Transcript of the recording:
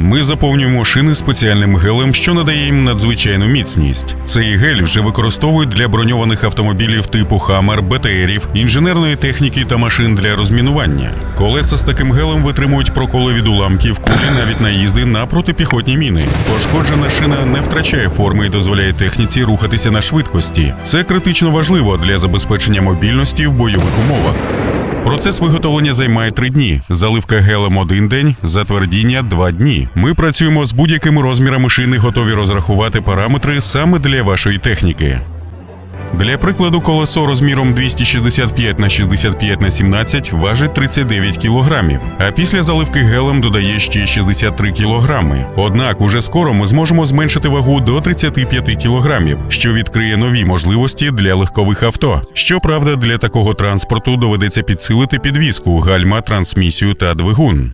Ми заповнюємо шини спеціальним гелем, що надає їм надзвичайну міцність. Цей гель вже використовують для броньованих автомобілів типу Хаммер, БТРів, інженерної техніки та машин для розмінування. Колеса з таким гелем витримують проколи від уламків, кулі навіть наїзди на протипіхотні міни. Пошкоджена шина не втрачає форми і дозволяє техніці рухатися на швидкості. Це критично важливо для забезпечення мобільності в бойових умовах. Процес виготовлення займає три дні. Заливка гелем один день, затвердіння два дні. Ми працюємо з будь-якими розмірами шини, готові розрахувати параметри саме для вашої техніки. Для прикладу, колесо розміром 265 на 65 на 17 важить 39 кілограмів, а після заливки гелем додає ще 63 кілограми. Однак уже скоро ми зможемо зменшити вагу до 35 кілограмів, що відкриє нові можливості для легкових авто. Щоправда, для такого транспорту доведеться підсилити підвіску, гальма, трансмісію та двигун.